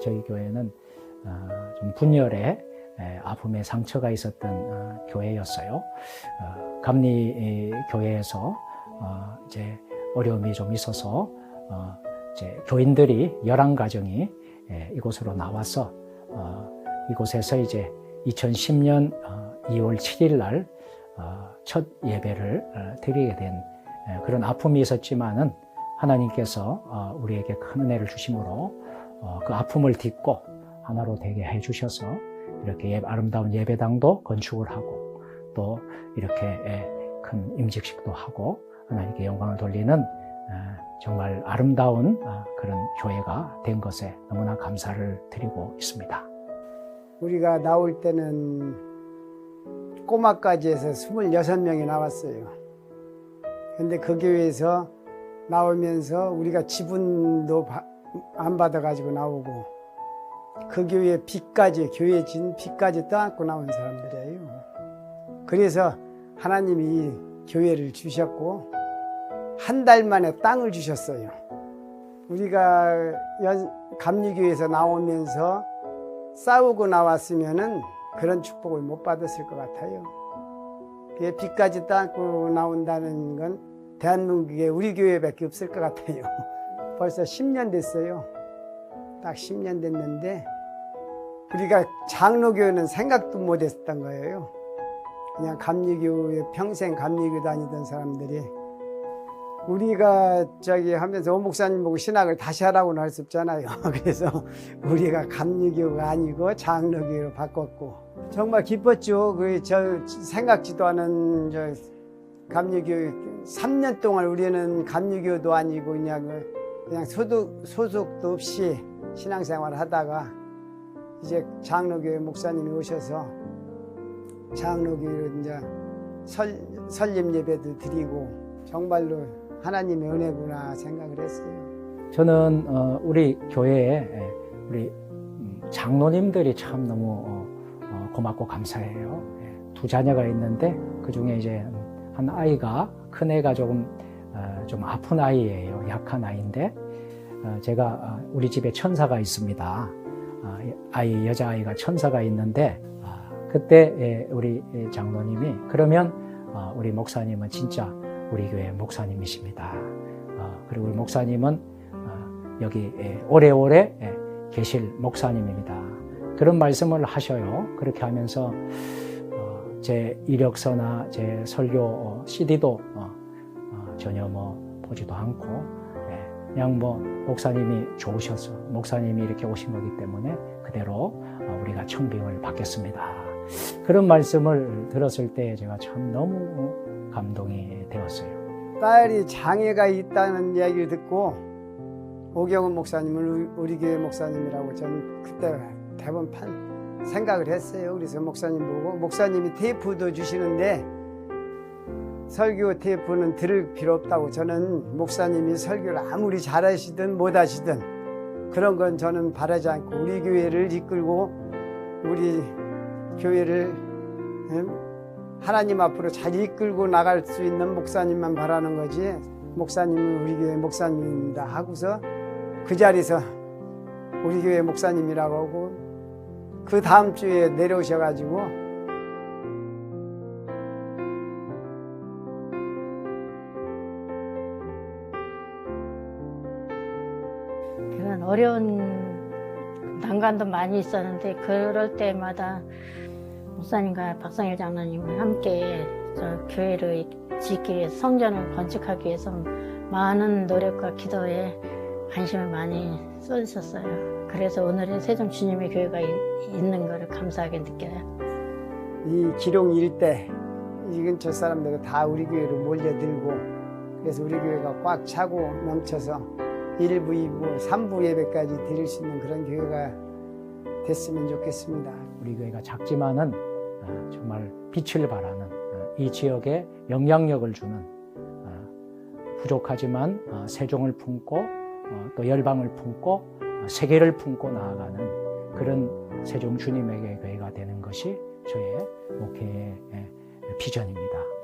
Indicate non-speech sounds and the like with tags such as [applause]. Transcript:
저희 교회는 어, 좀 분열의 에, 아픔의 상처가 있었던 어, 교회였어요. 어, 감리 이, 교회에서 어, 이제 어려움이 좀 있어서 어, 이제 교인들이 열한 가정이 에, 이곳으로 나와서 어, 이곳에서 이제 2010년 어, 2월 7일 날 어, 첫 예배를 어, 드리게 된 에, 그런 아픔이 있었지만은 하나님께서 어, 우리에게 큰 은혜를 주심으로 어, 그 아픔을 딛고 하나로 되게 해주셔서 이렇게 예- 아름다운 예배당도 건축을 하고 또 이렇게 예, 큰 임직식도 하고 하나님께 영광을 돌리는 어, 정말 아름다운 어, 그런 교회가 된 것에 너무나 감사를 드리고 있습니다. 우리가 나올 때는 꼬마까지 해서 26명이 나왔어요. 근데 그 교회에서 나오면서 우리가 지분도 바- 안 받아가지고 나오고 그 교회 빚까지, 교회 진 빚까지 떠안고 나온 사람들이에요. 그래서 하나님이 이 교회를 주셨고 한 달 만에 땅을 주셨어요. 우리가 연- 감리교회에서 나오면서 싸우고 나왔으면은 그런 축복을 못 받았을 것 같아요. 그게 빚까지 따고 나온다는 건 대한민국에 우리 교회밖에 없을 것 같아요. 벌써 10년 됐어요. 딱 10년 됐는데 우리가 장로교회는 생각도 못 했던 거예요. 그냥 감리교회 평생 감리교 다니던 사람들이 우리가 저기 하면서 오 목사님 보고 신학을 다시 하라고는 할 수 없잖아요. [laughs] 그래서 우리가 감리교가 아니고 장로교로 바꿨고 정말 기뻤죠. 그 저 생각지도 않은 저 감리교 3년 동안 우리는 감리교도 아니고 그냥 그 그냥 소득 소속도 없이 신앙생활을 하다가 이제 장로교회 목사님이 오셔서 장로교로 이제 설, 설립 예배도 드리고 정말로 하나님의 은혜구나 생각을 했어요. 저는 어, 우리 교회에 에, 우리 음, 장로님들이 참 너무 어, 어, 고맙고 감사해요. 예, 두 자녀가 있는데 그 중에 이제 한 아이가 큰 애가 조금 어, 좀 아픈 아이예요. 약한 아이인데 어, 제가 어, 우리 집에 천사가 있습니다. 아, 이 아이 여자 아이가 천사가 있는데 아, 그때 예, 우리 장로님이 그러면 어, 우리 목사님은 진짜 우리 교회 목사님이십니다. 어, 그리고 우리 목사님은 어, 여기 예, 오래오래 예, 계실 목사님입니다. 그런 말씀을 하셔요. 그렇게 하면서 어, 제 이력서나 제 설교 어, CD도 전혀 뭐 보지도 않고 예, 그냥 뭐 목사님이 좋으셔서 목사님이 이렇게 오신 거기 때문에 그대로 어, 우리가 청빙을 받겠습니다. 그런 말씀을 들었을 때 제가 참 너무 감동이 되었어요. 딸이 장애가 있다는 이야기를 듣고 오경은 목사님을 우리- 교회 목사님이라고 전 그때 대본 판 생각을 했어요. 그래서 목사님 보고 목사님이 테이프도 주시는데 설교 테이프는 들을 필요 없다고 저는 목사님이 설교를 아무리 잘하시든 못하시든 그런 건 저는 바라지 않고 우리 교회를 이끌고 우리 교회를 음, 하나님 앞으로 잘 이끌고 나갈 수 있는 목사님만 바라는 거지 목사님은 우리 교회 목사님입니다 하고서 그 자리에서 우리 교회 목사님이라고 하고 그 다음 주에 내려오셔가지고 그런 어려운 난관도 많이 있었는데 그럴 때마다 목사님과 박상일 장로님과 함께 저 교회를 짓기 위해서 성전을 건축하기 위해서 많은 노력과 기도에 관심을 많이 쏟으셨어요. 그래서 오늘의 세종 주님의 교회가 이- 있는 것을 감사하게 느껴요. 이 기룡 일대 이 근처 사람들이 다 우리 교회로 몰려들고 그래서 우리 교회가 꽉 차고 넘쳐서 1부, 2부, 3부 예배까지 드릴 수 있는 그런 교회가 됐으면 좋겠습니다. 우리 교회가 작지만은 어, 정말 빛을 발하는 어, 이 지역에 영향력을 주는 어, 부족하지만 어, 세종을 품고 어, 또 열방을 품고 어, 세계를 품고 나아가는 그런 세종 주님에게 교회가 되는 것이 저의 목회의 예, 비전입니다.